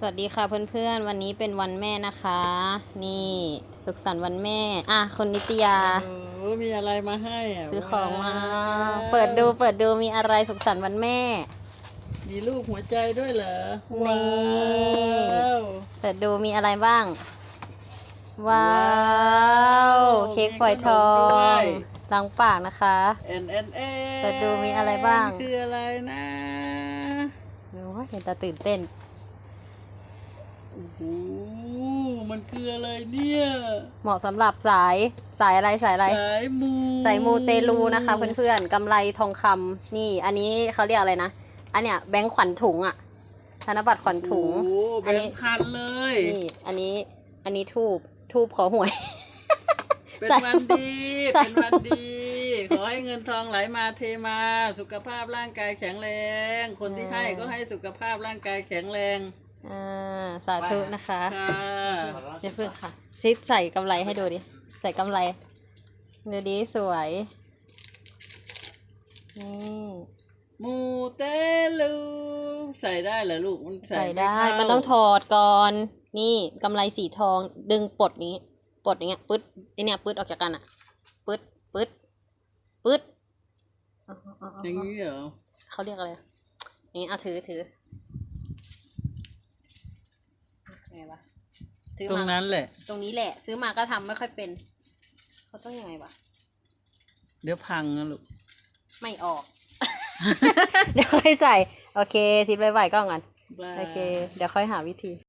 สวัสดีค่ะเพื่อนๆ วันนี้เป็นวันแม่นะคะ นี่สุขสันต์วันแม่ อะคุณนิตยาเออมีอะไรมาให้อะซื้อของมาว้าวเปิดดูเปิดดูมีอะไรสุขสันต์วันแม่ มีรูปหัวใจด้วยเหรอนี่ว้าวเปิดดูมีอะไรบ้าง ว้าวเค้กฝอยทองล้างปากนะคะเอ็นเอ็นเอเปิดดูมีอะไรบ้าง คืออะไรนะโอ้ยเห็นตาตื่นเต้น โอ้โห มันคืออะไรเนี่ย เหมาะสำหรับสายสายอะไรสายอะไรสายมูสายมูเตลูนะคะ เพื่อนๆกำไรทองคำนี่ อันนี้เขาเรียกอะไรนะ อันเนี้ยแบงค์ขวัญถุงอะธนบัตรขวัญถุงโอ้โหอันแบนี้งค์พันเลย นี่ อันนี้ อันนี้ทูบ ทูบขอหวย เป็นใส่วันดีใส่เป็นวันดี ขอให้เงินทองไหลมาเทมา สุขภาพร่างกายแข็งแรง คนที่ให้ก็ให้สุขภาพร่างกายแข็งแรง อ่าสาธุนะคะค่ะเดี๋ยวเพื่อนค่ะซิใส่กำไรให้ดูดิ ใส่กำไร ดูดิสวยนี่มูเตลูใส่ได้เหรอลูกมันใส่ใส่ม่ได้เข้ามันต้องถอดก่อน นี่กำไรสีทองดึงปลดนี้ ปลดอย่างเงี้ยปึ๊ดไอเนี่ยปึ๊ดออกจากกันอะปึ๊ดปึ๊ดปึ๊ดอ๋ออ๋ออ๋ออย่างอ๋อนี้เหรอเขาเรียกอะไรอย่างนี้เอาถือถือไงวะ ซื้อตรงมานั้นแหละ ตรงนี้แหละ ซื้อมาก็ทำไม่ค่อยเป็น เขาต้องยังไงวะ เดี๋ยวพังนะลูก ไม่ออก เดี๋ยวค่อยใส่ โอเค ทิปไว้ไว้ก่อนก่อนบายโอเค เดี๋ยวค่อยหาวิธี